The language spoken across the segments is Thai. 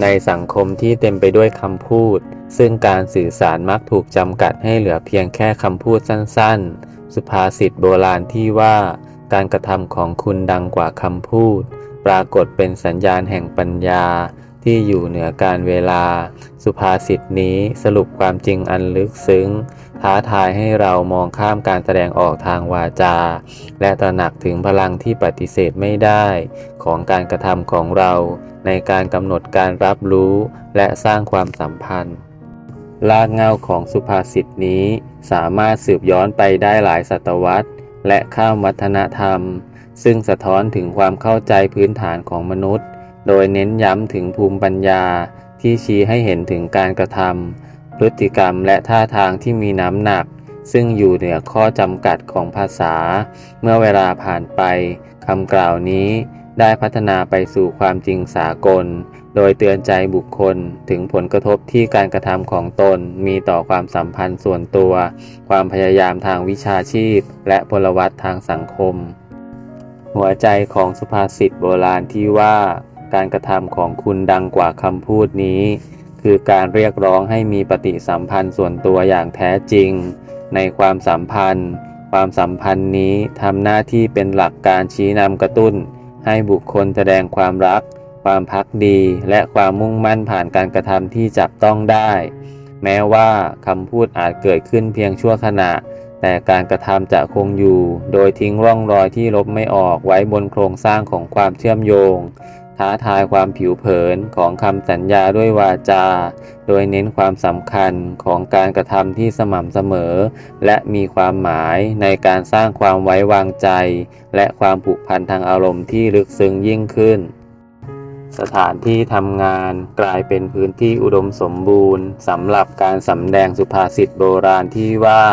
ในสังคมที่เต็มไปด้วยคำพูด ซึ่งการสื่อสารมักถูกจำกัดให้เหลือเพียงแค่คำพูดสั้นๆ สุภาษิตโบราณที่ว่า การกระทำของคุณดังกว่าคำพูด ปรากฏเป็นสัญญาณแห่งปัญญา ที่อยู่เหนือการเวลา สุภาษิตนี้สรุปความจริงอันลึกซึ้ง ท้าทายให้เรามองข้ามการแสดงออกทางวาจา และตระหนักถึงพลังที่ปฏิเสธไม่ได้ ของการกระทำของเรา ในการกำหนดการรับรู้ และสร้างความสัมพันธ์ลากเงาของสุภาษิตนี้สามารถสืบย้อนไปได้หลายศตวรรษ และข้ามวัฒนธรรม ซึ่งสะท้อนถึงความเข้าใจพื้นฐานของมนุษย์ โดยเน้นย้ำถึงภูมิปัญญาที่ชี้ให้เห็นถึงการกระทำพฤติกรรมและท่าทางที่มีน้ำหนัก ซึ่งอยู่เหนือข้อจำกัดของภาษา เมื่อเวลาผ่านไปคำกล่าวนี้ได้พัฒนาไปสู่ความจริงสากล โดยเตือนใจบุคคลถึงผลกระทบที่การกระทำของตนมีต่อความสัมพันธ์ส่วนตัว ความพยายามทางวิชาชีพ และพลวัตทางสังคม หัวใจของสุภาษิตโบราณที่ว่า การกระทำของคุณดังกว่าคำพูดนี้ คือการเรียกร้องให้มีปฏิสัมพันธ์ส่วนตัวอย่างแท้จริง ในความสัมพันธ์ ความสัมพันธ์นี้ทำหน้าที่เป็นหลักการชี้นำกระตุ้น ให้บุคคลแสดงความรัก ความพักดี และความมุ่งมั่นผ่านการกระทำที่จับต้องได้ แม้ว่าคำพูดอาจเกิดขึ้นเพียงชั่วขณะแต่การกระทำจะคงอยู่ โดยทิ้งร่องรอยที่ลบไม่ออกไว้บนโครงสร้างของความเชื่อมโยง ท้าทายความผิวเผินของคำสัญญาด้วยวาจา โดยเน้นความสำคัญของการกระทำที่สม่ำเสมอ และมีความหมายในการสร้างความไว้วางใจ และความผูกพันทางอารมณ์ที่ลึกซึ้งยิ่งขึ้น สถานที่ทำงานกลายเป็นพื้นที่อุดมสมบูรณ์สำหรับการสำแดงสุภาษิตโบราณที่ว่า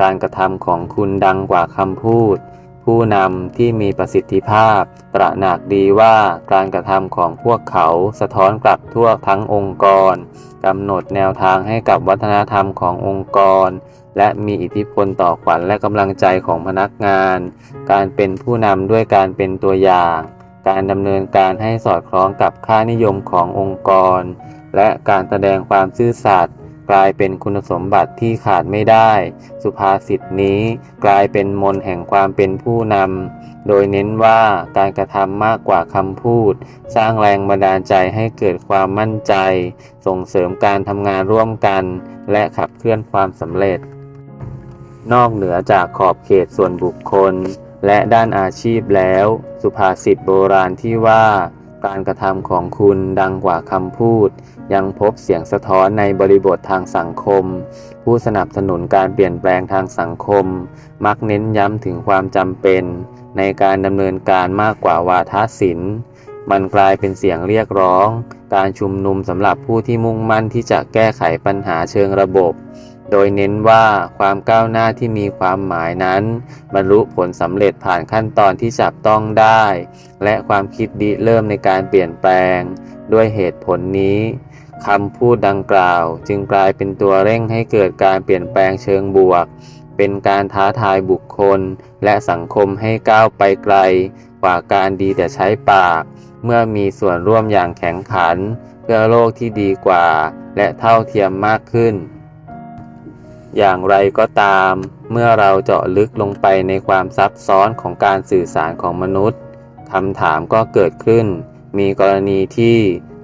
การกระทำของคุณดังกว่าคำพูด ผู้นำที่มีประสิทธิภาพ ตระหนักดีว่าการกระทำของพวกเขาสะท้อนกลับทั่วทั้งองค์กรกำหนดแนวทางให้กับวัฒนธรรมขององค์กร และมีอิทธิพลต่อขวัญและกำลังใจของพนักงาน การเป็นผู้นำด้วยการเป็นตัวอย่าง การดำเนินการให้สอดคล้องกับค่านิยมขององค์กร และการแสดงความซื่อสัตย์ กลายเป็นคุณสมบัติที่ขาดไม่ได้ สุภาษิตนี้กลายเป็นมนแห่งความเป็นผู้นำ โดยเน้นว่าการกระทำมากกว่าคำพูด สร้างแรงบันดาลใจให้เกิดความมั่นใจ ส่งเสริมการทำงานร่วมกัน และขับเคลื่อนความสำเร็จ นอกเหนือจากขอบเขตส่วนบุคคล และด้านอาชีพแล้ว สุภาษิตโบราณที่ว่า การกระทำของคุณดังกว่าคำพูด ยังพบเสียงสะท้อนในบริบททางสังคม ผู้สนับสนุนการเปลี่ยนแปลงทางสังคม มักเน้นย้ำถึงความจำเป็น ในการดำเนินการมากกว่าวาทศิลป์มันกลายเป็นเสียงเรียกร้อง การชุมนุมสำหรับผู้ที่มุ่งมั่นที่จะแก้ไขปัญหาเชิงระบบ โดยเน้นว่าความก้าวหน้าที่มีความหมายนั้น บรรลุผลสำเร็จผ่านขั้นตอนที่จับต้องได้ และความคิดดีเริ่มในการเปลี่ยนแปลง ด้วยเหตุผลนี้คำพูดดังกล่าว จึงกลายเป็นตัวเร่งให้เกิดการเปลี่ยนแปลงเชิงบวก เป็นการท้าทายบุคคล และสังคมให้ก้าวไปไกล กว่าการดีแต่ใช้ปาก เมื่อมีส่วนร่วมอย่างแข็งขัน เพื่อโลกที่ดีกว่า และเท่าเทียมมากขึ้น อย่างไรก็ตาม เมื่อเราเจาะลึกลงไปในความซับซ้อนของการสื่อสารของมนุษย์คำถามก็เกิดขึ้น มีกรณีที่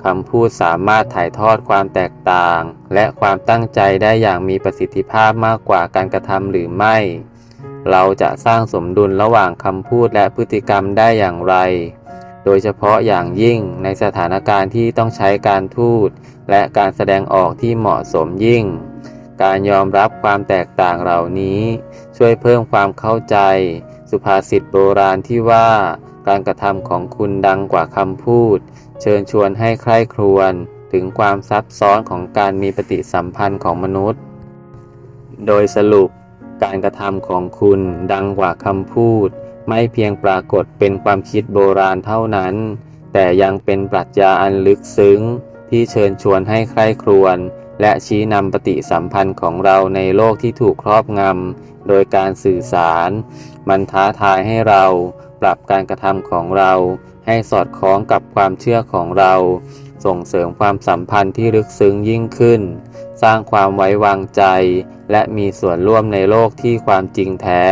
คำพูดสามารถถ่ายทอดความแตกต่าง และความตั้งใจได้อย่างมีประสิทธิภาพมากกว่าการกระทำหรือไม่ เราจะสร้างสมดุลระหว่างคำพูดและพฤติกรรมได้อย่างไร โดยเฉพาะอย่างยิ่งในสถานการณ์ที่ต้องใช้การทูตและการแสดงออกที่เหมาะสมยิ่ง การยอมรับความแตกต่างเหล่านี้ ช่วยเพิ่มความเข้าใจ สุภาษิตโบราณที่ว่า การกระทำของคุณดังกว่าคำพูด เชิญชวนให้ใคร่ครวญถึงความซับซ้อนของการมีปฏิสัมพันธ์ของมนุษย์ โดยสรุป การกระทำของคุณดังกว่าคำพูด ไม่เพียงปรากฏเป็นความคิดโบราณเท่านั้น แต่ยังเป็นปรัชญาอันลึกซึ้งที่เชิญชวนให้ใคร่ครวญ และชี้นำปฏิสัมพันธ์ของเราในโลกที่ถูกครอบงำโดยการสื่อสาร มันท้าทายให้เราปรับการกระทำของเรา ให้สอดคล้องกับความเชื่อของเรา ส่งเสริมความสัมพันธ์ที่ลึกซึ้งยิ่งขึ้น สร้างความไว้วางใจ และมีส่วนร่วมในโลกที่ความจริงแท้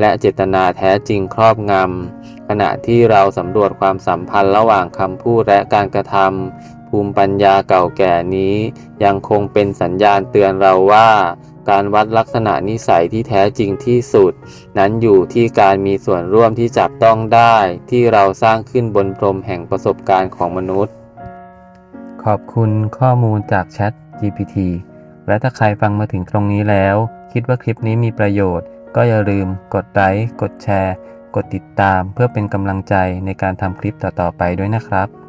และเจตนาแท้จริงครอบงำ ขณะที่เราสำรวจความสัมพันธ์ระหว่างคำพูดและการกระทำภูมิปัญญาเก่าแก่นี้ ยังคงเป็นสัญญาณเตือนเราว่า การวัดลักษณะนิสัยที่แท้จริงที่สุด นั้นอยู่ที่การมีส่วนร่วมที่จับต้องได้ ที่เราสร้างขึ้นบนพรมแห่งประสบการณ์ของมนุษย์ ขอบคุณข้อมูลจาก Chat GPT และถ้าใครฟังมาถึงตรงนี้แล้ว คิดว่าคลิปนี้มีประโยชน์ ก็อย่าลืมกดไลค์กดแชร์ กดติดตามเพื่อเป็นกำลังใจในการทำคลิปต่อๆไปด้วยนะครับ